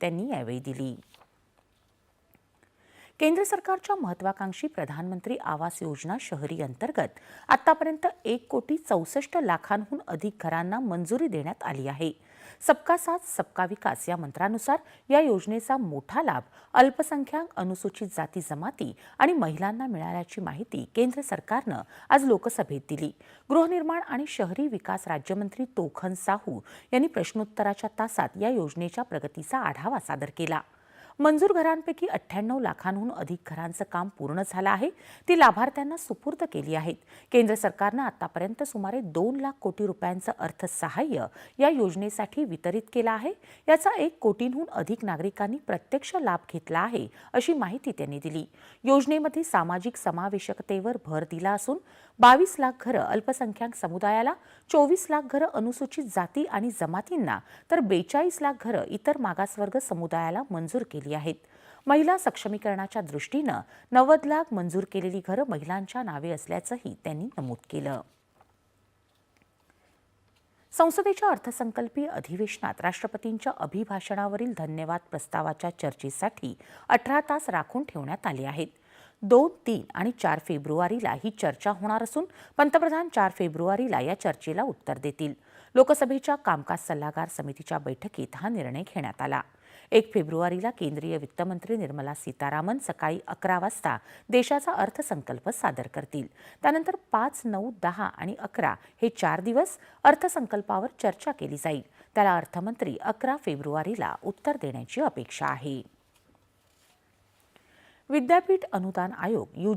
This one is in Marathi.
त्यांनी यावेळी दिली. केंद्र सरकारच्या महत्वाकांक्षी प्रधानमंत्री आवास योजना शहरी अंतर्गत आतापर्यंत एक कोटी चौसष्ट लाखांहून अधिक घरांना मंजुरी देण्यात आली आहे. सबका साथ सबका विकास या मंत्रानुसार या योजनेचा मोठा लाभ अल्पसंख्याक अनुसूचित जाती जमाती आणि महिलांना मिळाल्याची माहिती केंद्र सरकारनं आज लोकसभेत दिली. गृहनिर्माण आणि शहरी विकास राज्यमंत्री तोखन साहू यांनी प्रश्नोत्तराच्या तासात या योजनेच्या प्रगतीचा आढावा सादर केला. मंजूर घरांपैकी अठ्ठ्याण्णव लाखांहून अधिक घरांचं काम पूर्ण झालं आहे. ती लाभार्थ्यांना सुपूर्द केली आहेत. केंद्र सरकारनं आतापर्यंत सुमारे दोन लाख कोटी रुपयांचं अर्थसहाय्य या योजनेसाठी वितरित केलं आहे. याचा एक कोटींहून अधिक नागरिकांनी प्रत्यक्ष लाभ घेतला आहे अशी माहिती त्यांनी दिली. योजनेमध्ये सामाजिक समावेशकतेवर भर दिला असून बावीस लाख घरं अल्पसंख्याक समुदायाला चोवीस लाख घरं अनुसूचित जाती आणि जमातींना तर बेचाळीस लाख घरं इतर मागासवर्ग समुदायाला मंजूर केली आहेत. महिला सक्षमीकरणाच्या दृष्टीनं नव्वद लाख मंजूर केलेली घरं महिलांच्या नावे असल्याचंही त्यांनी नमूद केलं. संसदेच्या अर्थसंकल्पीय अधिवेशनात राष्ट्रपतींच्या अभिभाषणावरील धन्यवाद प्रस्तावाच्या चर्चेसाठी अठरा तास राखून ठेवण्यात आले आहेत. दोन तीन आणि चार फेब्रुवारीला ही चर्चा होणार असून पंतप्रधान चार फेब्रुवारीला या चर्चेला उत्तर देतील. लोकसभेच्या कामकाज सल्लागार समितीच्या बैठकीत हा निर्णय घेण्यात आला. एक फेब्रुवारीला केंद्रीय वित्तमंत्री निर्मला सीतारामन सकाळी अकरा वाजता देशाचा अर्थसंकल्प सादर करतील. त्यानंतर पाच नऊ दहा आणि अकरा हे चार दिवस अर्थसंकल्पावर चर्चा केली जाईल. त्याला अर्थमंत्री अकरा फेब्रुवारीला उत्तर देण्याची अपेक्षा आहे. विद्यापीठ अनुदान आयोग यूजी